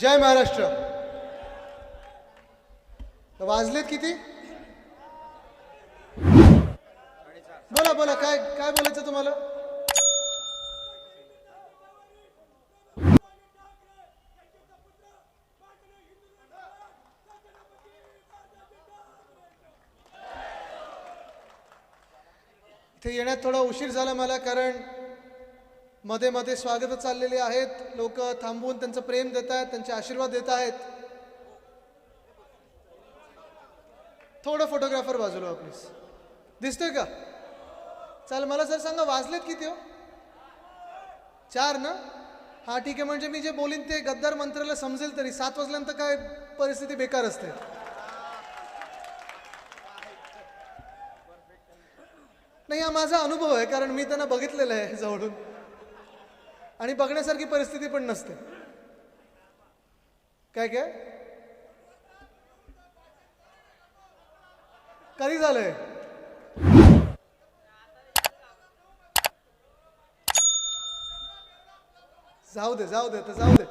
जय महाराष्ट्र. वाजलेत किती? बोला बोला काय काय बोलायचं तुम्हाला? इथे येण्यात थोडा उशीर झाला मला कारण मध्ये मध्ये स्वागत चाललेले आहेत. लोक थांबवून त्यांचं प्रेम देत आहेत त्यांचे आशीर्वाद देत आहेत. थोडं फोटोग्राफर बाजूला हो, प्लीज दिसतोय का? चाल मला सर सांगा वाजलेत किती हो? चार ना? हा ठीक आहे. म्हणजे मी जे बोलीन ते गद्दार मंत्र्याला समजेल तरी. सात वाजल्यानंतर काय परिस्थिती बेकार असते. नाही हा माझा अनुभव आहे कारण मी त्यांना बघितलेलं आहे जवळून. आणि बघण्यासारखी परिस्थिती पण नसते. काय काय? कधी झालंय? जाऊ दे जाऊ दे तर जाऊ दे.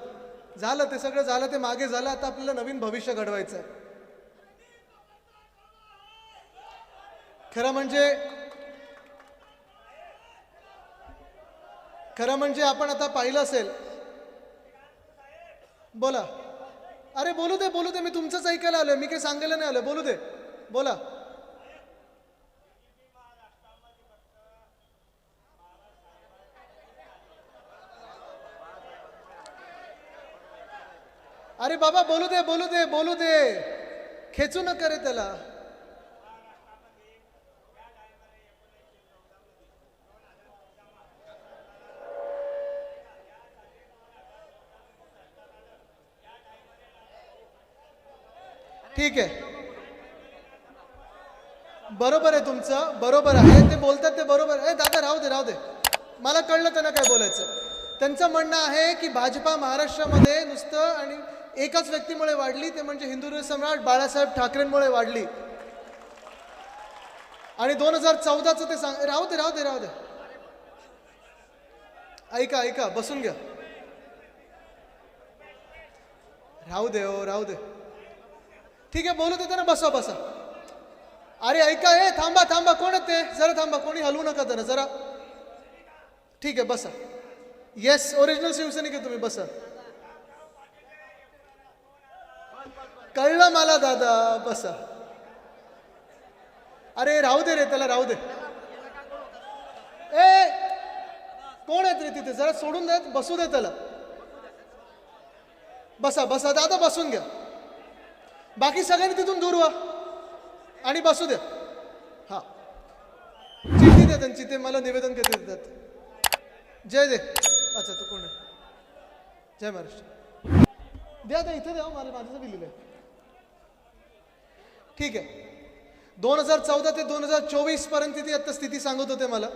झालं ते सगळं झालं ते मागे झालं आता आपल्याला नवीन भविष्य घडवायचं आहे खरं म्हणजे खरं म्हणजे आपण आता पाहिलं असेल. बोला. अरे बोलू दे बोलू दे मी तुमचंच ऐकायला आलोय मी काही सांगायला नाही आलोय बोलू दे. बोला. अरे बाबा बोलू दे बोलू दे बोलू दे. खेचू नका रे त्याला. ठीक आहे. बरोबर आहे तुमचं बरोबर आहे. ते बोलतात ते बरोबर आहे. दादा राहू दे राहू दे. मला कळलं त्यांना काय बोलायचं. त्यांचं म्हणणं आहे की भाजपा महाराष्ट्रामध्ये नुसतं आणि एकाच व्यक्तीमुळे वाढली ते म्हणजे हिंदू सम्राट बाळासाहेब ठाकरेंमुळे वाढली. आणि दोन हजार चौदाचं ते सांग राहू दे राहू दे राहू दे. ऐका ऐका बसून घ्या. राहू दे हो राहू दे. ठीक आहे बोलू होते ना बसा बसा. अरे ऐका हे थांबा थांबा कोण आहेत ते? जरा थांबा कोणी हलवू नका त्यांना जरा. ठीक आहे बसा. येस ओरिजिनल शिवसैनिक आहे तुम्ही बसा. कळलं मला दादा बसा. अरे राहू दे रे त्याला राहू दे. ए कोण आहेत रे तिथे? जरा सोडून द्या बसू दे त्याला. बसा बसा दादा बसून घ्या. बाकी सगळ्यांनी तिथून दूर व्हा. आणि बसू द्या. हा. चिठ्ठी द्या त्यांची ते मला निवेदन कधी देतात जय दे. अच्छा तू कोण आहे? जय महाराष्ट्र. द्या द्या इथे द्या मला माझं बी आहे. ठीक आहे. दोन हजार चौदा ते दोन हजार चोवीसपर्यंत ती आत्ता स्थिती सांगत होते मला.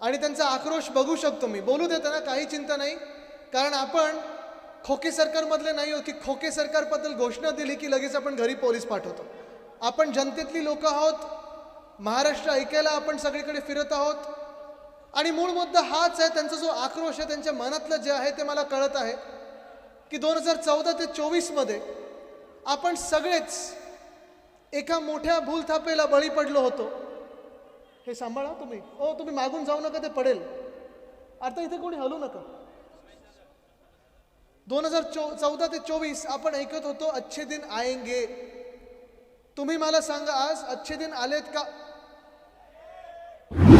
आणि त्यांचा आक्रोश बघू शकतो मी. बोलू दे ना काही चिंता नाही. कारण आपण खोके सरकारमधले नाही हो की खोके सरकारबद्दल घोषणा दिली की लगेच आपण घरी पोलीस पाठवतो. आपण जनतेतली लोक आहोत महाराष्ट्र ऐकायला आपण सगळीकडे फिरत आहोत. आणि मूळ मुद्दा हाच आहे त्यांचा जो आक्रोश आहे त्यांच्या मनातलं जे आहे ते मला कळत आहे की दोन हजार चौदा ते चोवीसमध्ये आपण सगळेच एका मोठ्या भूलथापेला बळी पडलो होतो. हे सांभाळा तुम्ही. ओ तुम्ही मागून जाऊ नका ते पडेल. आता इथे कोणी हलू नका. दोन हजार चो चौदा ते चोवीस आपण ऐकत होतो अच्छे दिन आएंगे. तुम्ही मला सांगा आज अच्छे दिन आलेत का?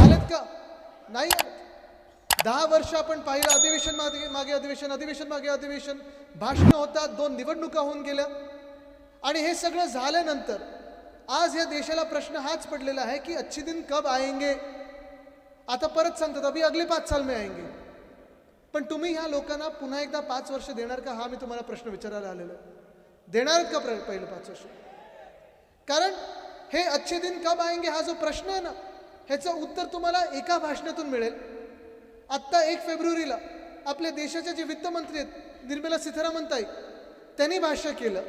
आलेत का? नाही दहा वर्ष आपण पाहिलं अधिवेशन मागे मागे अधिवेशन अधिवेशन मागे अधिवेशन. भाषण होतात दोन निवडणुका होऊन गेल्या. आणि हे सगळं झाल्यानंतर आज या देशाला प्रश्न हाच पडलेला आहे की अच्छे दिन कब आएंगे? आता परत सांगतात अभि अगले पाच साल में आएंगे. पण तुम्ही ह्या लोकांना पुन्हा एकदा पाच वर्ष देणार का? हा मी तुम्हाला प्रश्न विचारायला आलेलो आहे. देणार का प्र- पहिलं पाच वर्ष? कारण हे अच्छे दिन कब आएंगे हा जो प्रश्न आहे ना ह्याचं उत्तर तुम्हाला एका भाषणातून मिळेल. आत्ता एक फेब्रुवारीला आपल्या देशाचे जे वित्तमंत्री आहेत निर्मला सीतारामन ताई त्यांनी भाष्य केलं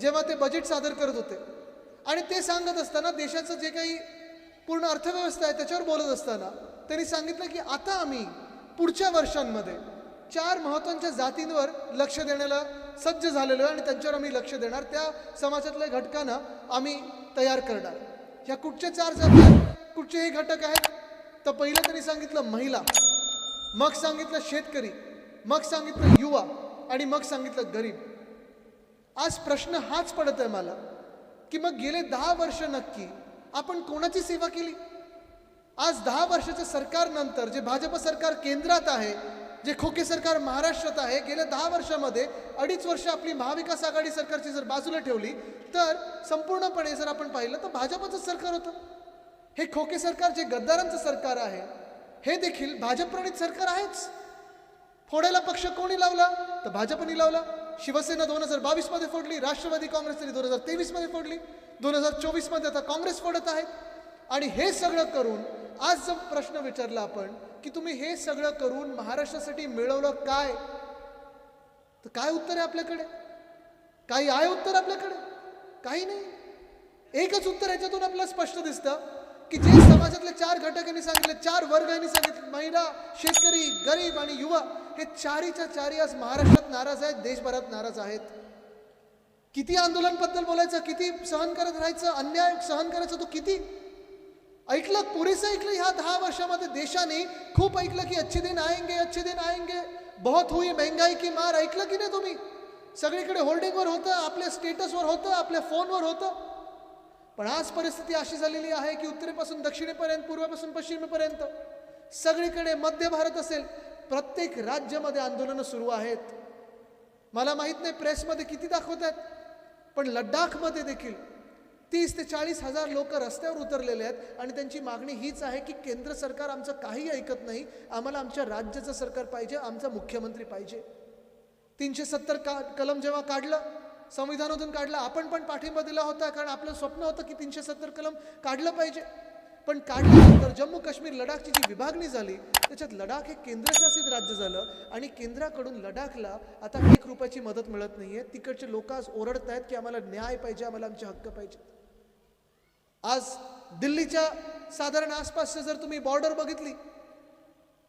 जेव्हा ते बजेट सादर करत होते. आणि ते सांगत असताना देशाचं जे काही पूर्ण अर्थव्यवस्था आहे त्याच्यावर बोलत असताना त्यांनी सांगितलं की आता आम्ही पुढच्या वर्षांमध्ये चार महत्त्वांच्या जातींवर लक्ष देण्याला सज्ज झालेलो आहे आणि त्यांच्यावर आम्ही लक्ष देणार. त्या समाजातल्या घटकांना आम्ही तयार करणार. ह्या कुठचे चार जाती आहेत? कुठचेही घटक आहेत? तर पहिलं त्यांनी सांगितलं महिला मग सांगितलं शेतकरी मग सांगितलं युवा आणि मग सांगितलं गरीब. आज प्रश्न हाच पडत आहे मला की मग गेले दहा वर्ष नक्की आपण कोणाची सेवा केली? आज दहा वर्षाच्या सरकारनंतर जे भाजप सरकार केंद्रात आहे जे खोके सरकार महाराष्ट्रात आहे गेल्या दहा वर्षामध्ये अडीच वर्ष आपली महाविकास आघाडी सरकारची जर बाजूला ठेवली तर संपूर्णपणे जर आपण पाहिलं तर भाजपचं सरकार होतं. हे खोके सरकार जे गद्दारांचं सरकार आहे हे देखील भाजप सरकार आहेच. फोडायला पक्ष कोणी लावला? तर भाजपनी लावला. शिवसेना दोन हजार बावीसमध्ये फोडली राष्ट्रवादी काँग्रेस तरी दोन हजार तेवीसमध्ये फोडली. दोन हजार चोवीसमध्ये आता काँग्रेस फोडत आहेत. आणि हे सगळं करून आज जर प्रश्न विचारला आपण की तुम्ही हे सगळं करून महाराष्ट्रासाठी मिळवलं काय? तर काय उत्तर आहे आपल्याकडे? काही आहे उत्तर आपल्याकडे? काही नाही. एकच उत्तर याच्यातून आपल्याला स्पष्ट दिसतं की जे समाजातले चार घटक यांनी सांगितले चार वर्ग यांनी सांगितले महिला शेतकरी गरीब आणि युवा हे चारीच्या चारी आज महाराष्ट्रात नाराज आहेत देशभरात नाराज आहेत. किती आंदोलनबद्दल बोलायचं किती सहन करत राहायचं अन्याय सहन करायचं तो किती? ऐकलं पुरेसं ऐकलं ह्या दहा वर्षामध्ये देशाने खूप ऐकलं की अच्छे दिन आएंगे अच्छे दिन आएंगे. बहुत हुई महंगाई की मार ऐकलं की नाही तुम्ही? सगळीकडे होल्डिंगवर होतं आपल्या स्टेटसवर होतं आपल्या फोनवर होतं. पण आज परिस्थिती अशी झालेली आहे की उत्तरेपासून दक्षिणेपर्यंत पूर्वेपासून पश्चिमेपर्यंत सगळीकडे मध्य भारत असेल प्रत्येक राज्यामध्ये आंदोलनं सुरू आहेत. मला माहीत नाही प्रेसमध्ये किती दाखवत आहेत पण लडाखमध्ये देखील तीस ते चाळीस हजार लोक रस्त्यावर उतरलेले आहेत आणि त्यांची मागणी हीच आहे की केंद्र सरकार आमचं काही ऐकत नाही. आम्हाला आमच्या राज्याचं सरकार पाहिजे आमचा मुख्यमंत्री पाहिजे. तीनशे सत्तर का कलम जेव्हा काढलं संविधानातून काढलं आपण पण पाठिंबा दिला होता कारण आपलं स्वप्न होतं की तीनशे सत्तर कलम काढलं पाहिजे. पण काढल्यानंतर जम्मू काश्मीर लडाखची जी विभागणी झाली त्याच्यात लडाख हे केंद्रशासित राज्य झालं आणि केंद्राकडून लडाखला आता एक रुपयाची मदत मिळत नाही आहे तिकडचे लोक आज ओरडत आहेत की आम्हाला न्याय पाहिजे आम्हाला आमचे हक्क पाहिजे आज दिल्लीच्या साधारण आसपासच्या जर तुम्ही बॉर्डर बघितली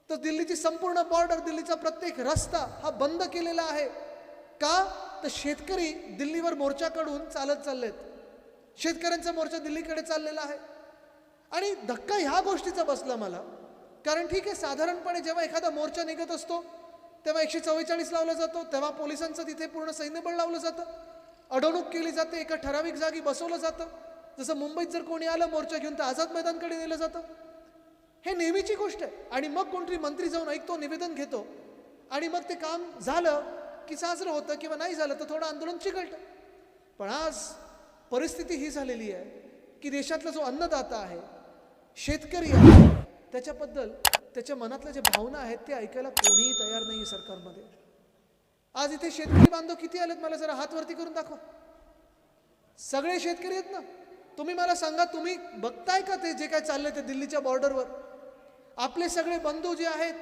तर दिल्लीची संपूर्ण बॉर्डर दिल्लीचा प्रत्येक रस्ता हा बंद केलेला आहे. का? तर शेतकरी दिल्लीवर मोर्चा काढून चालत चाललेत. शेतकऱ्यांचा मोर्चा दिल्लीकडे चाललेला आहे. आणि धक्का ह्या गोष्टीचा बसला मला. कारण ठीक आहे साधारणपणे जेव्हा एखादा मोर्चा निघत असतो तेव्हा एकशे चव्वेचाळीस लावला जातो तेव्हा पोलिसांचं तिथे पूर्ण सैन्यबळ लावलं जातं. अडवणूक केली जाते एका ठराविक जागी बसवलं जातं. जसं मुंबईत जर कोणी आलं मोर्चा घेऊन तर आझाद मैदानकडे नेलं जातं. हे नेहमीची गोष्ट आहे. आणि मग कोणतरी मंत्री जाऊन ऐकतो निवेदन घेतो. आणि मग ते काम झालं की साजरं होतं किंवा नाही झालं तर थोडं आंदोलन चिकलतं. पण आज परिस्थिती ही झालेली आहे की देशातला जो अन्नदाता आहे शेतकरी आहे त्याच्याबद्दल त्याच्या मनातल्या ज्या भावना आहेत ते ऐकायला कोणीही तयार नाही आहे सरकारमध्ये. आज इथे शेतकरी बांधव किती आलेत? मला जरा हात वरती करून दाखवा. सगळे शेतकरी आहेत ना? तुम्ही मला सांगा तुम्ही बघताय का ते जे काय चाललंय ते दिल्लीच्या बॉर्डरवर आपले सगळे बंधू जे आहेत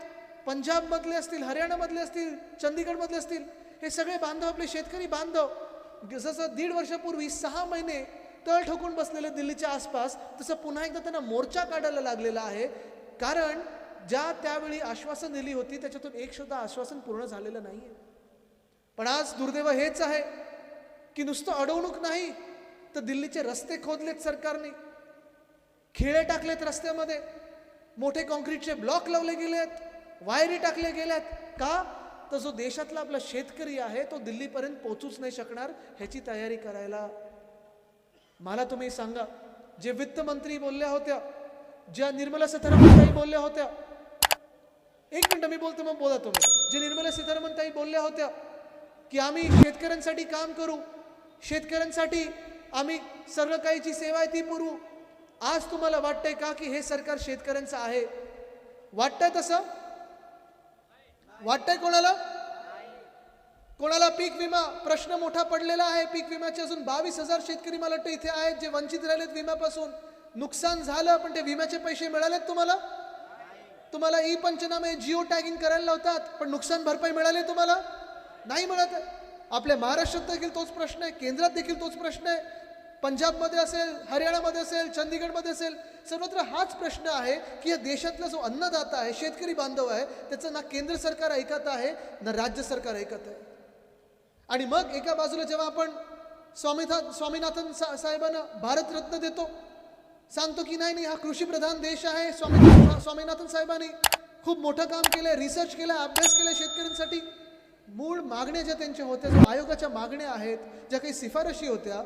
पंजाबमधले असतील हरियाणामधले असतील चंदीगडमधले असतील हे सगळे बांधव आपले शेतकरी बांधव जसं दीड वर्षापूर्वी सहा महिने तळ ठोकून बसलेले दिल्लीच्या आसपास तसं पुन्हा एकदा त्यांना मोर्चा काढायला लागलेला आहे. कारण ज्या त्यावेळी आश्वासन दिली होती त्याच्यातून एक सुद्धा आश्वासन पूर्ण झालेलं नाहीये. पण आज दुर्दैव हेच आहे की नुसतं अडवणूक नाही तर दिल्लीचे रस्ते खोदलेत सरकारने. खिळे टाकलेत रस्त्यामध्ये. मोठे कॉन्क्रीटचे ब्लॉक लावले गेलेत. वायरी टाकले गेल्यात. का? तर जो देशातला आपला शेतकरी आहे तो दिल्लीपर्यंत पोचूच नाही शकणार ह्याची तयारी करायला. मला तुम्ही सांगा जे वित्तमंत्री बोलल्या होत्या ज्या निर्मला सीतारामन ताई बोलल्या होत्या. एक मिनिट मी बोलतो मग बोला तुम्ही. जे निर्मला सीतारामन ताई बोलल्या होत्या की आम्ही शेतकऱ्यांसाठी काम करू. शेतकऱ्यांसाठी आम्ही सर्व काहीची सेवा आहे ती पुरवू आज तुम्हाला वाटतंय का की हे सरकार शेतकऱ्यांचं आहे? वाटतंय तसं? वाटतंय कोणाला? कोणाला पीक विमा? प्रश्न मोठा पडलेला आहे. पीक विम्याचे अजून बावीस हजार शेतकरी मला वाटतं इथे आहेत जे वंचित राहिलेत विम्यापासून. नुकसान झालं पण ते विम्याचे पैसे मिळालेत तुम्हाला? तुम्हाला ई पंचनामे जिओ टॅगिंग करायला लावतात पण नुकसान भरपाई मिळाली तुम्हाला? नाही मिळत? आपल्या महाराष्ट्रात देखील तोच प्रश्न आहे केंद्रात देखील तोच प्रश्न आहे. पंजाबमध्ये असेल हरियाणामध्ये असेल चंदीगडमध्ये असेल सर्वत्र हाच प्रश्न आहे की या देशातला जो अन्नदाता आहे शेतकरी बांधव आहे त्याचं ना केंद्र सरकार ऐकत आहे ना राज्य सरकार ऐकत आहे. आणि मग एका बाजूला जेव्हा आपण स्वामीथा स्वामीनाथन सा साहेबांना भारतरत्न देतो सांगतो की नाही नाही हा कृषीप्रधान देश आहे स्वामी स्वामीनाथन साहेबांनी खूप मोठं काम केलंय रिसर्च केलाय अभ्यास केलाय शेतकऱ्यांसाठी. मूळ मागण्या ज्या त्यांच्या होत्या आयोगाच्या मागण्या आहेत ज्या काही शिफारशी होत्या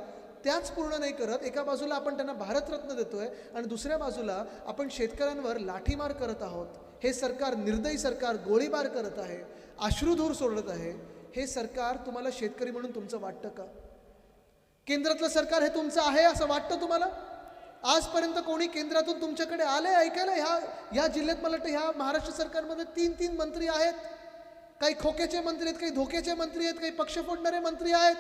त्याच पूर्ण नाही करत. एका बाजूला आपण त्यांना भारतरत्न देतो आहे आणि दुसऱ्या बाजूला आपण शेतकऱ्यांवर लाठीमार करत आहोत. हे सरकार निर्दयी सरकार गोळीबार करत आहे अश्रुधूर सोडत आहे. हे सरकार तुम्हाला शेतकरी म्हणून तुमचं वाटतं का? केंद्रातलं सरकार हे तुमचं आहे असं वाटतं तुम्हाला? आजपर्यंत कोणी केंद्रातून तुमच्याकडे आले ऐकायला ह्या ह्या जिल्ह्यात मला वाटतं ह्या महाराष्ट्र सरकारमध्ये तीन तीन मंत्री आहेत. काही खोक्याचे मंत्री आहेत काही धोक्याचे मंत्री आहेत काही पक्ष फोडणारे मंत्री आहेत.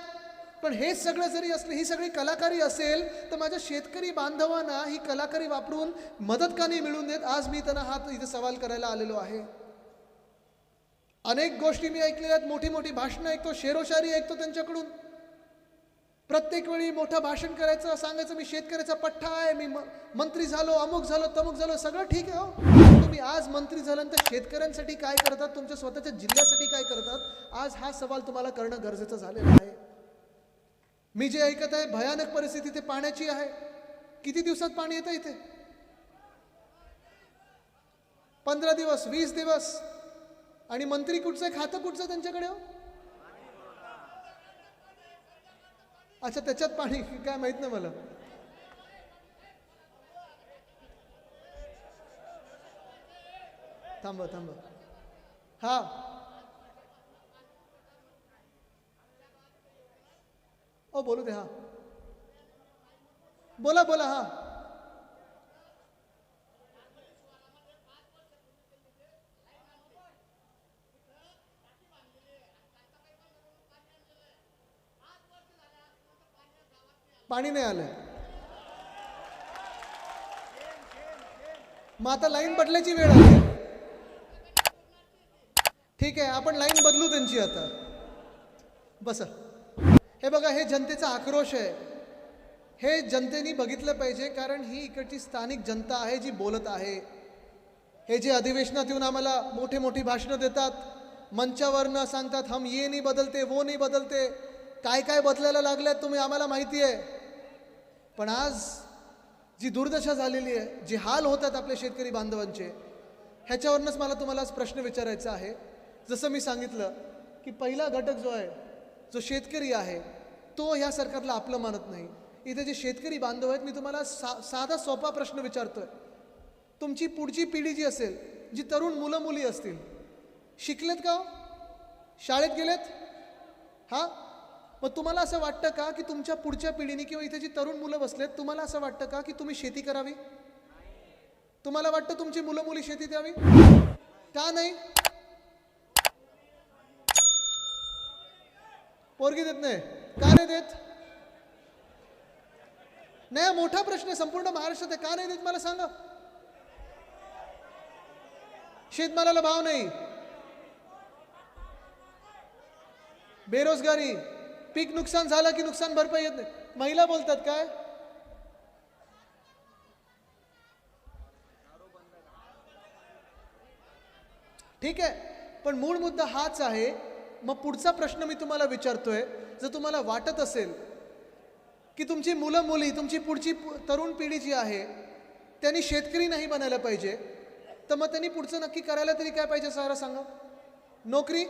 पण हे सगळं जरी असलं ही सगळी कलाकारी असेल तर माझ्या शेतकरी बांधवांना ही कलाकारी वापरून मदत का नाही मिळून देत? आज मी त्यांना हा इथे सवाल करायला आलेलो आहे. अनेक गोष्टी मी ऐकलेल्या आहेत. मोठी मोठी भाषणं ऐकतो शेरोशारी ऐकतो त्यांच्याकडून. प्रत्येक वेळी मोठं भाषण करायचं सांगायचं मी शेतकऱ्याचा पठ्ठा आहे मी म- मंत्री झालो अमुक झालो तमुक झालो सगळं ठीक आहे हो. तुम्ही आज मंत्री झाल्यानंतर शेतकऱ्यांसाठी काय करतात? तुमच्या स्वतःच्या जिल्ह्यासाठी काय करतात? आज हा सवाल तुम्हाला करणं गरजेचं झालेलं आहे. मी जे ऐकत आहे भयानक परिस्थिती ते पाण्याची आहे. किती दिवसात पाणी येतं इथे? पंधरा दिवस वीस दिवस. आणि मंत्री कुठचं आहे? खातं कुठचं त्यांच्याकडे हो? अच्छा त्याच्यात पाणी काय माहीत नाही मला. थांबा थांबा. हा. ओ बोलू दे हा. बोला बोला हा. पाणी नाही आलंय. मग आता लाईन बदलायची वेळ आहे ठीक आहे आपण लाईन बदलू त्यांची आता. बसा. हे बघा हे जनतेचा आक्रोश आहे. हे जनतेने बघितलं पाहिजे कारण ही इकडची स्थानिक जनता आहे जी बोलत आहे. हे जे अधिवेशनात येऊन आम्हाला मोठी मोठी भाषणं देतात मंचावरनं सांगतात हम ये नाही बदलते वो नाही बदलते काय काय बदलायला लागल्यात तुम्ही आम्हाला माहिती आहे. पण आज जी दुर्दशा झालेली आहे जे हाल होतात आपल्या शेतकरी बांधवांचे ह्याच्यावरूनच मला तुम्हाला आज प्रश्न विचारायचा आहे. जसं मी सांगितलं की पहिला घटक जो आहे जो शेतकरी आहे तो ह्या सरकारला आपलं मानत नाही. इथे जे शेतकरी बांधव आहेत मी तुम्हाला सा साधा सोपा प्रश्न विचारतोय. तुमची पुढची पिढी जी असेल जी तरुण मुलं मुली असतील शिकलेत का हो? शाळेत गेलेत? हां? मग तुम्हाला असं वाटतं का की तुमच्या पुढच्या पिढीने किंवा इथे जी तरुण मुलं बसलेत तुम्हाला असं वाटतं का की तुम्ही शेती करावी? तुम्हाला वाटतं तुमची मुलं मुली शेती द्यावी? का नाही? पोरगी देत नाही. का नाही देत? नाही मोठा प्रश्न आहे संपूर्ण महाराष्ट्रात आहे. का नाही देत मला सांगा? शेतमालाला भाव नाही. बेरोजगारी. पीक नुकसान झालं की नुकसान भरपाई येत नाही. महिला बोलतात काय? ठीक आहे. पण मूळ मुद्दा हाच आहे मग पुढचा प्रश्न मी तुम्हाला विचारतोय जर तुम्हाला वाटत असेल की तुमची मुलं मुली तुमची पुढची पु- तरुण पिढी जी आहे त्यांनी शेतकरी नाही बनायला पाहिजे तर मग त्यांनी पुढचं नक्की करायला तरी काय पाहिजे सारा सांगा? नोकरी?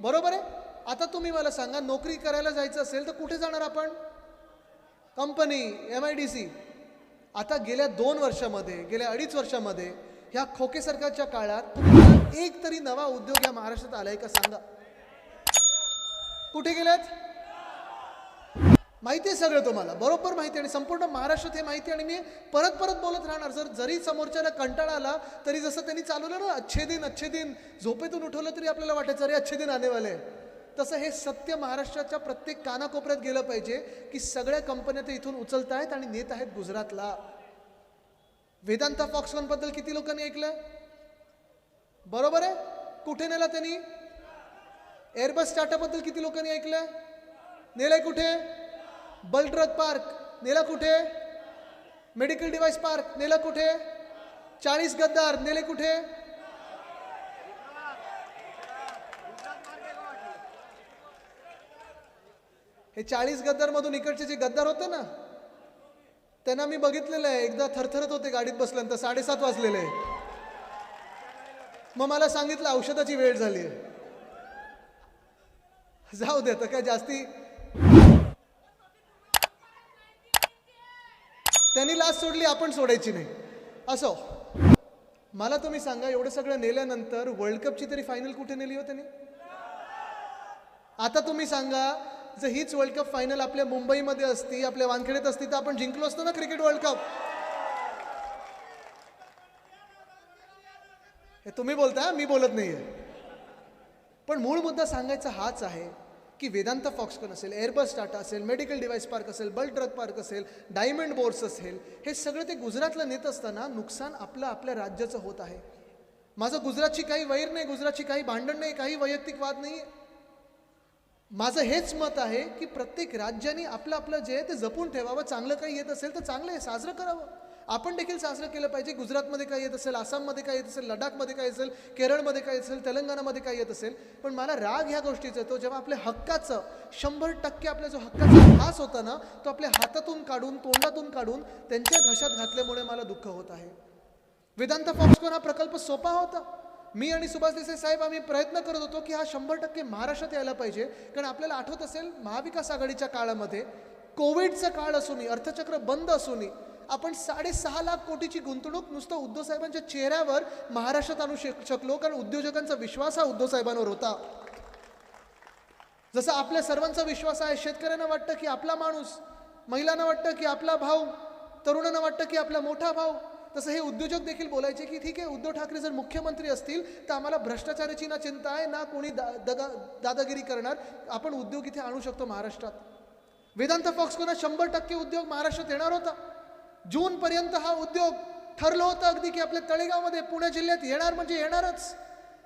बरोबर आहे? आता तुम्ही मला सांगा नोकरी करायला जायचं असेल तर कुठे जाणार आपण? Company M I D C आता गेल्या दोन वर्षामध्ये गेल्या अडीच वर्षामध्ये ह्या खोके सरकारच्या काळात एक तरी नवा उद्योग या महाराष्ट्रात आलाय का सांगा? कुठे गेल्यात माहिती आहे सगळं तुम्हाला. बरोबर माहिती आणि संपूर्ण महाराष्ट्रात हे माहिती आणि मी परत परत बोलत राहणार. जर जरी समोरच्याला कंटाळा आला तरी जसं त्यांनी चालवलं ना अच्छे दिन अच्छे दिन झोपेतून उठवलं तरी आपल्याला वाटायचं अरे अच्छे दिन आने वाले तसं हे सत्य महाराष्ट्राच्या प्रत्येक कानाकोपऱ्यात गेलं पाहिजे की सगळ्या कंपन्या ते इथून उचलत आहेत आणि नेत आहेत गुजरातला. वेदांता फॉक्सकॉनबद्दल किती लोकांनी ऐकलं? बरोबर आहे? कुठे नेला त्यांनी? एअरबस टाटाबद्दल किती लोकांनी ऐकलं? नेलंय कुठे? Bulk drug park. नेला कुठे? Medical device park. नेला कुठे? चाळीस गद्दार. नेले कुठे? हे चाळीस गद्दारमधून इकडचे जे गद्दार होते ना त्यांना मी बघितलेलं आहे. एकदा थरथरत होते गाडीत बसल्यानंतर साडेसात वाजलेले. मग मला सांगितलं औषधाची वेळ झाली आहे जाऊ दे तर काय जास्ती त्यांनी लाच सोडली आपण सोडायची नाही. असो. मला तुम्ही सांगा एवढं सगळं नेल्यानंतर वर्ल्ड कपची तरी फायनल कुठे नेली हो त्यांनी? आता तुम्ही सांगा जर हीच वर्ल्ड कप फायनल आपल्या मुंबईमध्ये असती आपल्या वानखेडेत असती तर आपण जिंकलो असतो ना क्रिकेट वर्ल्ड कप हे तुम्ही बोलता मी बोलत नाहीये. पण मूळ मुद्दा सांगायचा हाच आहे की वेदांत फॉक्सकॉन असेल एअरबस टाटा असेल मेडिकल डिव्हाइस पार्क असेल बल्क ड्रग पार्क असेल डायमंड बोर्स असेल हे सगळं ते गुजरातला नेत असताना नुकसान आपलं आपल्या राज्याचं होत आहे. माझं गुजरातची काही वैर नाही गुजरातची काही भांडण नाही काही वैयक्तिक वाद नाही. माझं हेच मत आहे की प्रत्येक राज्याने आपलं आपलं जे आहे ते जपून ठेवावं चांगलं काही येत असेल तर चांगलं आहे साजरं करावं. आपण देखील साजरं केलं पाहिजे. गुजरातमध्ये काय येत असेल आसाममध्ये काय येत असेल लडाखमध्ये काय असेल केरळमध्ये काय असेल तेलंगणामध्ये काय येत असेल पण मला राग ह्या गोष्टीचा येतो जेव्हा आपल्या हक्काचं शंभर टक्के आपल्या जो हक्काचा घास होता ना तो आपल्या हातातून काढून तोंडातून काढून त्यांच्या घशात घातल्यामुळे मला दुःख होत आहे. वेदांत फॉक्सकॉन हा प्रकल्प सोपा होता. मी आणि सुभाष देसाई साहेब आम्ही प्रयत्न करत होतो की हा शंभर टक्के महाराष्ट्रात यायला पाहिजे. कारण आपल्याला आठवत असेल महाविकास आघाडीच्या काळामध्ये कोविडचा काळ असूनही अर्थचक्र बंद असूनही आपण साडेसहा लाख कोटीची गुंतवणूक नुसतं उद्धव साहेबांच्या चेहऱ्यावर महाराष्ट्रात आणू शक शकलो कारण उद्योजकांचा विश्वास हा उद्धव साहेबांवर होता. जसं आपल्या सर्वांचा विश्वास आहे शेतकऱ्यांना वाटतं की आपला माणूस महिलांना वाटतं की आपला भाऊ तरुणांना वाटतं की आपला मोठा भाऊ. तसं हे उद्योजक देखील बोलायचे की ठीक आहे उद्धव ठाकरे जर मुख्यमंत्री असतील तर आम्हाला भ्रष्टाचाराची ना चिंता आहे ना कोणी दा दगा दादागिरी करणार. आपण उद्योग इथे आणू शकतो महाराष्ट्रात. वेदांत फॉक्सकोना शंभर टक्के उद्योग महाराष्ट्रात येणार होता. जूनपर्यंत हा उद्योग ठरलं होतं अगदी की आपल्या तळेगावमध्ये. पुणे जिल्ह्यात येणार म्हणजे येणारच.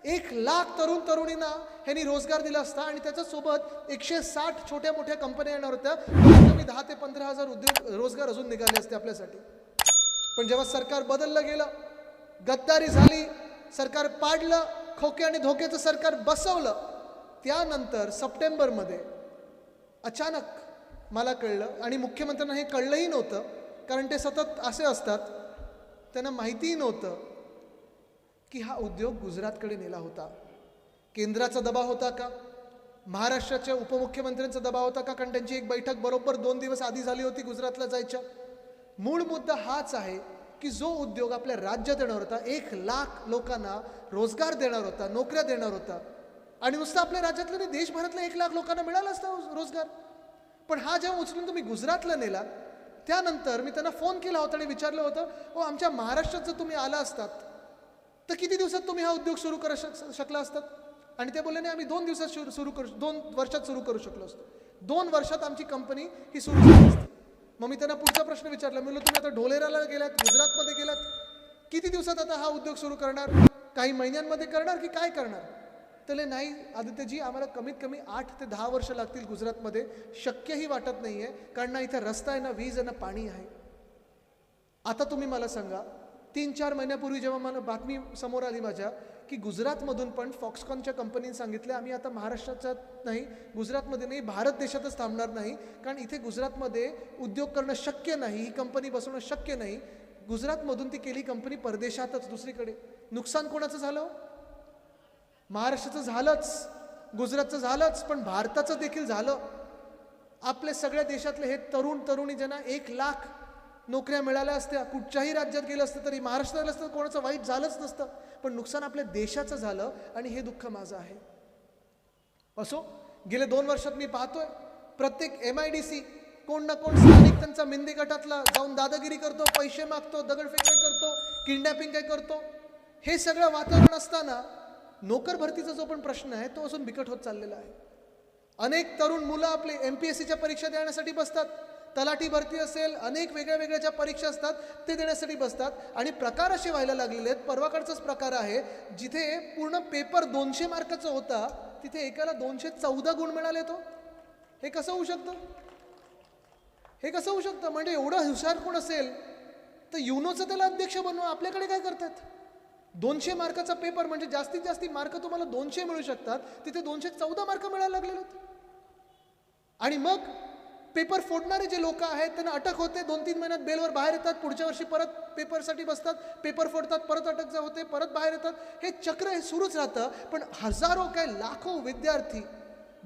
एक लाख तरुण तरुणींना ह्यांनी रोजगार दिला असता आणि त्याच्यासोबत एकशे साठ छोट्या मोठ्या कंपन्या येणार होत्या. कमी दहा ते पंधरा हजार उद्योग रोजगार अजून निघाले असते आपल्यासाठी. पण जेव्हा सरकार बदललं गेलं गद्दारी झाली सरकार पाडलं खोके आणि धोक्याचं सरकार बसवलं त्यानंतर सप्टेंबरमध्ये अचानक मला कळलं आणि मुख्यमंत्र्यांना हे कळलंही नव्हतं. कारण ते सतत असे असतात त्यांना माहितीही नव्हतं की हा उद्योग गुजरातकडे नेला होता. केंद्राचा दबाव होता का? महाराष्ट्राच्या उपमुख्यमंत्र्यांचा दबाव होता का? कारण त्यांची एक बैठक बरोबर दोन दिवस आधी झाली होती गुजरातला जायच्या. मूळ मुद्दा हाच आहे की जो उद्योग आपल्या राज्यात येणार होता एक लाख लोकांना रोजगार देणार होता नोकऱ्या देणार होता. आणि नुसतं आपल्या राज्यातल्या नाही देशभरातल्या एक लाख लोकांना मिळाला असता रोजगार. पण हा जेव्हा उचलून तुम्ही गुजरातला नेला त्यानंतर मी त्यांना फोन केला होता आणि विचारलं होतं ओ आमच्या महाराष्ट्रात जर तुम्ही आला असतात. तर किती दिवसात तुम्ही हा उद्योग सुरू करू शक शकला असतात? आणि ते बोलले नाही आम्ही दोन दिवसात सुरू सुरू करू दोन वर्षात सुरू करू शकलो असतो. दोन वर्षात आमची कंपनी ही सुरू झाली असती. मग मी त्यांना पुढचा प्रश्न विचारला मी म्हणलं तुम्ही आता ढोलेराला गेलात गुजरातमध्ये गेलात? किती दिवसात आता हा उद्योग सुरू करणार? काही महिन्यांमध्ये करणार की काय करणार? त्याला नाही. आदित्यजी आम्हाला कमीत कमी आठ ते दहा वर्ष लागतील गुजरातमध्ये. शक्यही वाटत नाही आहे कारण ना इथं रस्ता आहे ना वीज आहे ना पाणी आहे. आता तुम्ही मला सांगा तीन चार महिन्यापूर्वी जेव्हा मला बातमी समोर आली माझ्या की गुजरातमधून पण फॉक्सकॉनच्या कंपनीने सांगितलं आम्ही आता महाराष्ट्राच्यात नाही गुजरातमध्ये नाही भारत देशातच थांबणार नाही कारण इथे गुजरातमध्ये उद्योग करणं शक्य नाही ही कंपनी बसवणं शक्य नाही. गुजरातमधून ती केली कंपनी परदेशातच दुसरीकडे. नुकसान कोणाचं झालं हो? महाराष्ट्राचं झालंच गुजरातचं झालंच पण भारताचं देखील झालं. आपल्या सगळ्या देशातले हे तरुण तरुणी ज्यांना एक लाख नोकऱ्या मिळाल्या असत्या कुठच्याही राज्यात गेलं असतं तरी महाराष्ट्रात गेलं असतं कोणाचं वाईट झालंच नसतं. पण नुकसान आपल्या देशाचं झालं आणि हे दुःख माझं आहे. असो गेले दोन वर्षात मी पाहतोय प्रत्येक एम आय डी सी कोण ना कोण स्थानिक त्यांचा मिंदी गटातला जाऊन दादागिरी करतो पैसे मागतो दगडफेक काय करतो किडनॅपिंग काय करतो हे सगळं वातावरण असताना नोकर भरतीचा जो पण प्रश्न आहे तो अजून बिकट होत चाललेला आहे. अनेक तरुण मुलं आपले एम पी एस सीच्या परीक्षा देण्यासाठी बसतात. तलाठी भरती असेल अनेक वेगळ्या वेगळ्या ज्या परीक्षा असतात ते देण्यासाठी बसतात. आणि प्रकार असे व्हायला लागलेले आहेत. परवाकडचाच प्रकार आहे जिथे पूर्ण पेपर दोनशे मार्काचा होता तिथे एकाला दोनशे चौदा गुण मिळाले तो. हे कसं होऊ शकतं? हे कसं होऊ शकतं? म्हणजे एवढं हुशार कोण असेल तर युनोचं त्याला अध्यक्ष बनवा आपल्याकडे काय करतात? दोनशे मार्काचा पेपर म्हणजे जास्तीत जास्त मार्क तुम्हाला दोनशे मिळू शकतात. तिथे दोनशे चौदा मार्क मिळायला लागलेले आहेत आणि मग पेपर फोडणारे जे लोक आहेत त्यांना अटक होते. दोन तीन महिन्यात बेलवर बाहेर येतात. पुढच्या वर्षी परत पेपरसाठी बसतात. पेपर फोडतात परत अटक जा होते परत बाहेर येतात. हे चक्र हे सुरूच राहतं. पण हजारो काय लाखो विद्यार्थी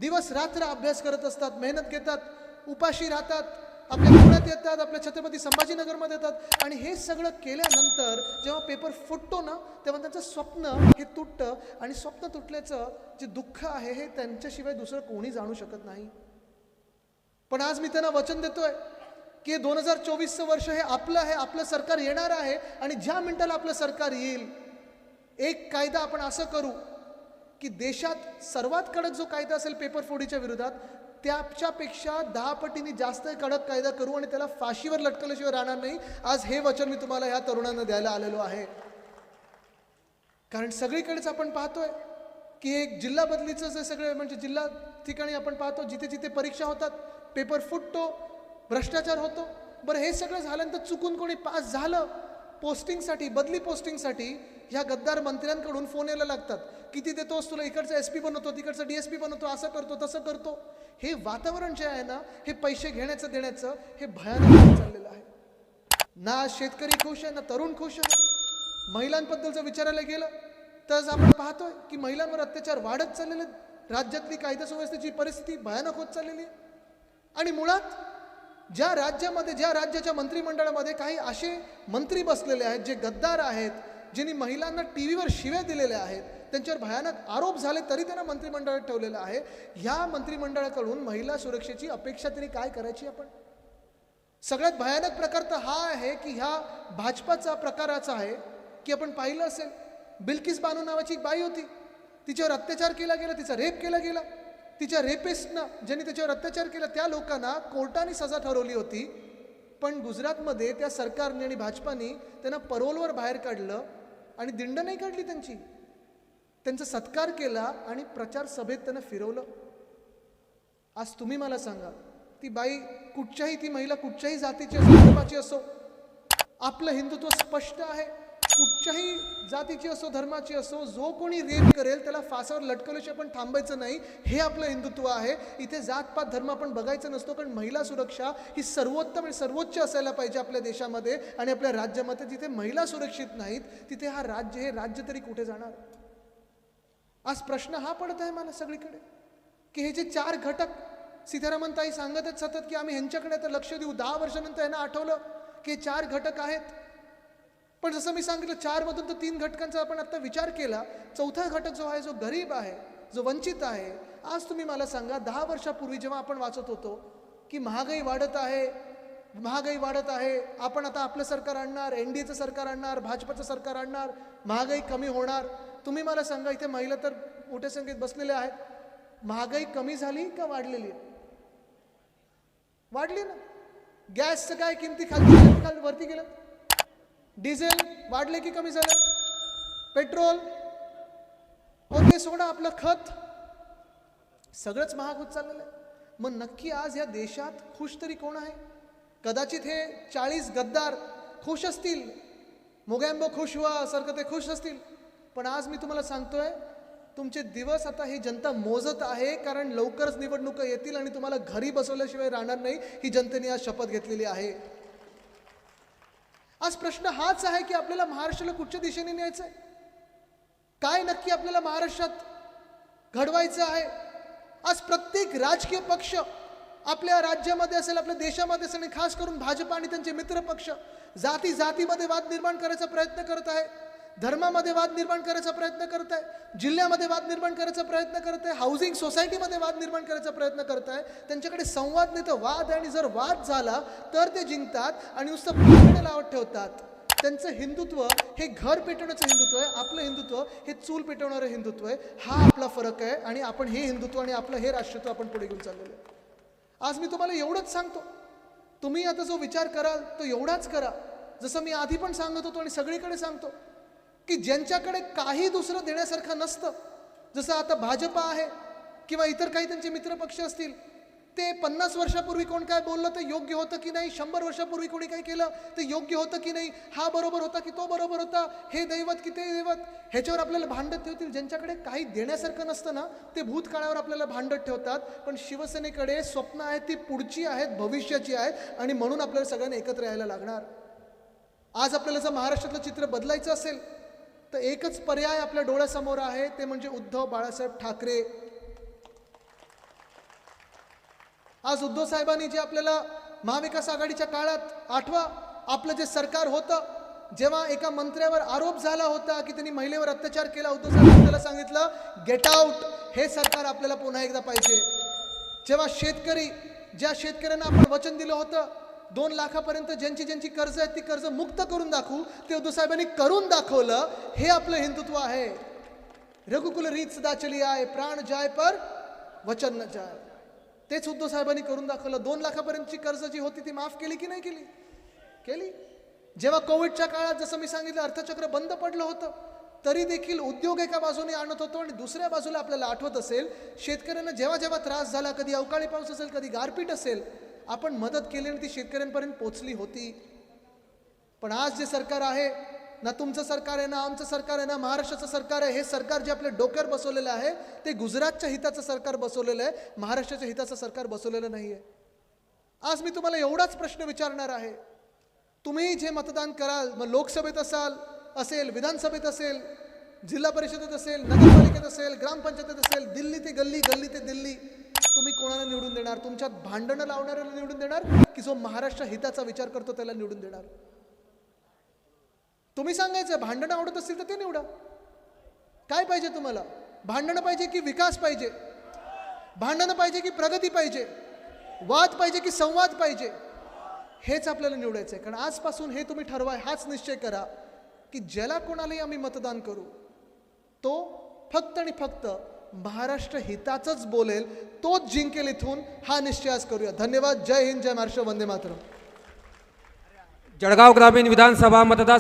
दिवस रात्र अभ्यास करत असतात मेहनत घेतात उपाशी राहतात. आपल्या पुण्यात येतात आपल्या छत्रपती संभाजीनगरमध्ये येतात. आणि हे सगळं केल्यानंतर जेव्हा पेपर फुटतो ना तेव्हा त्यांचं स्वप्न हे तुटतं. आणि स्वप्न तुटल्याचं जे दुःख आहे हे त्यांच्याशिवाय दुसरं कोणी जाणू शकत नाही. पण आज मी त्यांना वचन देतोय की दोन हजार चोवीसचं वर्ष हे आपलं आहे आपलं सरकार येणार आहे. आणि ज्या मिनिटाला आपलं सरकार येईल एक कायदा आपण असं करू की देशात सर्वात कडक जो कायदा असेल पेपर फोडीच्या विरोधात त्याच्यापेक्षा दहा पटीने जास्त कडक कायदा करू आणि त्याला फाशीवर लटकल्याशिवाय राहणार नाही. आज हे वचन मी तुम्हाला ह्या तरुणांना द्यायला आलेलो आहे. कारण सगळीकडेच आपण पाहतोय की एक जिल्हा बदलीचं जे सगळे म्हणजे जिल्हा ठिकाणी आपण पाहतो जिथे जिथे परीक्षा होतात पेपर फुटतो भ्रष्टाचार होतो. बरं हे सगळं झाल्यानंतर चुकून कोणी पास झालं पोस्टिंगसाठी बदली पोस्टिंगसाठी ह्या गद्दार मंत्र्यांकडून फोन यायला लागतात. किती देतोस तुला इकडचा एस पी बनवतो तिकडचा डी एस पी बनवतो असं करतो तसं करतो. हे वातावरण जे आहे ना हे पैसे घेण्याचं देण्याचं हे भयानक होत चाललेलं आहे. ना शेतकरी खुश आहे ना तरुण खुश आहे. महिलांबद्दल जर विचारायला गेलं तर आपण पाहतोय की महिलांवर अत्याचार वाढत चाललेले आहेत. राज्यातली कायदा सुव्यवस्थेची परिस्थिती भयानक होत चाललेली आहे. आणि मुळात ज्या राज्यामध्ये ज्या राज्याच्या मंत्रिमंडळामध्ये काही असे मंत्री बसलेले आहेत जे गद्दार आहेत ज्यांनी महिलांना टी व्हीवर शिव्या दिलेल्या आहेत त्यांच्यावर भयानक आरोप झाले तरी त्यांना मंत्रिमंडळात ठेवलेलं आहे. ह्या मंत्रिमंडळाकडून महिला सुरक्षेची अपेक्षा तरी काय करायची आपण? सगळ्यात भयानक प्रकार तर हा आहे की ह्या भाजपाचा प्रकाराचा आहे की आपण पाहिलं असेल बिल्किस बानू नावाची एक बाई होती. तिच्यावर अत्याचार केला गेला तिचा रेप केला गेला. तिच्या रेपिस्टनं ज्यांनी त्याच्यावर अत्याचार केला त्या लोकांना कोर्टाने सजा ठरवली होती. पण गुजरातमध्ये त्या सरकारने आणि भाजपाने त्यांना परोलवर बाहेर काढलं. आणि दिंड नाही काढली त्यांची. त्यांचा सत्कार केला आणि प्रचार सभेत त्यांना फिरवलं. आज तुम्ही मला सांगा ती बाई कुठच्याही ती महिला कुठच्याही जातीची असो धर्माची असो आपलं हिंदुत्व स्पष्ट आहे. कुठच्याही जातीची असो धर्माची असो जो कोणी रेप करेल त्याला फासावर लटकवल्याशी पण थांबायचं नाही. हे आपलं हिंदुत्व आहे. इथे जातपात धर्म आपण बघायचं नसतो कारण महिला सुरक्षा ही सर्वोत्तम आणि सर्वोच्च असायला पाहिजे आपल्या देशामध्ये आणि आपल्या राज्यामध्ये. जिथे महिला सुरक्षित नाहीत तिथे हा राज्य हे राज्य तरी कुठे जाणार? आज प्रश्न हा पडत आहे मला सगळीकडे की हे जे चार घटक सीतारामन ताई सांगतच सतत की आम्ही ह्यांच्याकडे आता लक्ष देऊ. दहा वर्षानंतर यांना आठवलं की चार घटक आहेत. पण जसं मी सांगितलं चारमधून तर तीन घटकांचा आपण आत्ता विचार केला. चौथा घटक जो आहे जो गरीब आहे जो वंचित आहे आज तुम्ही मला सांगा दहा वर्षापूर्वी जेव्हा आपण वाचत होतो की महागाई वाढत आहे महागाई वाढत आहे आपण आता आपलं सरकार आणणार एन डी एचं सरकार आणणार भाजपचं सरकार आणणार महागाई कमी होणार. तुम्ही मला सांगा इथे महिला तर मोठ्या संख्येत बसलेल्या आहेत. महागाई कमी झाली का वाढलेली? आहे वाढली ना. गॅसचं काय किमती खाली खाली वरती गेलं? डिझेल वाढले की कमी झालं? पेट्रोल? ओके ते सोडा आपलं खत. सगळंच महाग होत चाललेलं आहे. मग नक्की आज या देशात खुश तरी कोण आहे? कदाचित हे चाळीस गद्दार खुश असतील. मोगॅम्बो खुश व्हा सारखं ते खुश असतील. पण आज मी तुम्हाला सांगतोय तुमचे दिवस आता ही जनता मोजत आहे कारण लवकरच निवडणुका येतील आणि तुम्हाला घरी बसवल्याशिवाय राहणार नाही. ही जनतेने आज शपथ घेतलेली आहे. आज प्रश्न हाच आहे की आपल्याला महाराष्ट्राला कुठच्या दिशेने न्यायचं आहे काय नक्की आपल्याला महाराष्ट्रात घडवायचं आहे? आज प्रत्येक राजकीय पक्ष आपल्या राज्यामध्ये असेल आपल्या देशामध्ये असेल आणि खास करून भाजप आणि त्यांचे मित्र पक्ष जाती जातीमध्ये वाद निर्माण करायचा प्रयत्न करत आहे. धर्मामध्ये वाद निर्माण करायचा प्रयत्न करत आहे जिल्ह्यामध्ये वाद निर्माण करायचा प्रयत्न करत आहे हाऊसिंग सोसायटीमध्ये वाद निर्माण करायचा प्रयत्न करत आहे त्यांच्याकडे संवाद नाही तर वाद आणि जर वाद झाला तर ते जिंकतात आणि नुसतं लावत ठेवतात. त्यांचं हिंदुत्व हे घर पेटवण्याचं हिंदुत्व आहे आपलं हिंदुत्व हे चूल पेटवणारं हिंदुत्व आहे. हा आपला फरक आहे आणि आपण हे हिंदुत्व आणि आपलं हे राष्ट्रत्व आपण पुढे घेऊन चाललेलो आहे. आज मी तुम्हाला एवढंच सांगतो. तुम्ही आता जो विचार कराल तो एवढाच करा. जसं मी आधी पण सांगत होतो आणि सगळीकडे सांगतो. की ज्यांच्याकडे काही दुसरं देण्यासारखं नसतं जसं आता भाजपा आहे किंवा इतर काही त्यांचे मित्रपक्ष असतील ते पन्नास वर्षापूर्वी कोण काय बोललं ते योग्य होतं की नाही? शंभर वर्षापूर्वी कोणी काय केलं ते योग्य होतं की नाही? हा बरोबर होता की तो बरोबर होता? हे दैवत की ते दैवत? ह्याच्यावर आपल्याला भांडत ठेवतील. ज्यांच्याकडे काही देण्यासारखं नसतं ना ते भूतकाळावर आपल्याला भांडत ठेवतात. पण शिवसेनेकडे स्वप्न आहेत ती पुढची आहेत भविष्याची आहेत आणि म्हणून आपल्याला सगळ्यांना एकत्र यायला लागणार. आज आपल्याला जर महाराष्ट्रातलं चित्र बदलायचं असेल तर एकच पर्याय आपल्या डोळ्यासमोर आहे ते म्हणजे उद्धव बाळासाहेब ठाकरे. आज उद्धव साहेबांनी जे आपल्याला महाविकास आघाडीच्या काळात आठवा आपलं जे सरकार होतं जेव्हा एका मंत्र्यावर आरोप झाला होता की त्यांनी महिलेवर अत्याचार केला उद्धव साहेबांनी त्याला सांगितलं गेट आउट हे सरकार आपल्याला पुन्हा एकदा पाहिजे. जेव्हा शेतकरी ज्या शेतकऱ्यांना आपण वचन दिलं होतं दोन लाखापर्यंत ज्यांची ज्यांची कर्ज आहेत ती कर्ज मुक्त करून दाखवू ते उद्धवसाहेबांनी करून दाखवलं हे आपलं हिंदुत्व आहे. रघुकुल रीत सदा चली आय प्राण जाय पर वचन न जाय. तेच उद्धव साहेबांनी करून दाखवलं. दोन लाखापर्यंतची कर्ज जी होती ती माफ केली की नाही केली? केली? जेव्हा कोविडच्या काळात जसं मी सांगितलं अर्थचक्र बंद पडलं होतं तरी देखील उद्योग एका बाजूने आणत होतो आणि दुसऱ्या बाजूला आपल्याला आठवत असेल शेतकऱ्यांना जेव्हा जेव्हा त्रास झाला कधी अवकाळी पाऊस असेल कधी गारपीट असेल आपण मदत केली आणि ती शेतकऱ्यांपर्यंत पोचली होती. पण आज जे सरकार आहे ना तुमचं सरकार आहे ना आमचं सरकार आहे ना महाराष्ट्राचं सरकार आहे हे सरकार जे आपल्या डोक्यावर बसवलेलं आहे ते गुजरातच्या हिताचं सरकार बसवलेलं आहे महाराष्ट्राच्या हिताचं सरकार बसवलेलं नाही आहे आज मी तुम्हाला एवढाच प्रश्न विचारणार आहे. तुम्ही जे मतदान कराल मग लोकसभेत असाल असेल विधानसभेत असेल जिल्हा परिषदेत असेल नगरपालिकेत असेल ग्रामपंचायतीत असेल दिल्ली ते गल्ली गल्ली ते दिल्ली तुम्ही कोणाला निवडून देणार? तुमच्यात भांडणं लावणाऱ्याला निवडून देणार की जो महाराष्ट्र हिताचा विचार करतो त्याला निवडून देणार? तुम्ही सांगायचं भांडणं आवडत असतील तर ते निवडा. काय पाहिजे तुम्हाला? भांडणं पाहिजे की विकास पाहिजे. भांडणं पाहिजे की प्रगती पाहिजे. वाद पाहिजे की संवाद पाहिजे. हेच आपल्याला निवडायचं आहे कारण आजपासून हे तुम्ही ठरवा हाच निश्चय करा की ज्याला कोणालाही आम्ही मतदान करू तो फक्त आणि फक्त महाराष्ट्र हिताचंच बोलेल तोच जिंकेल इथून हा निश्चय आज करूया. धन्यवाद. जय हिंद जय महाराष्ट्र. वंदे मातरम. जळगाव ग्रामीण विधानसभा मतदार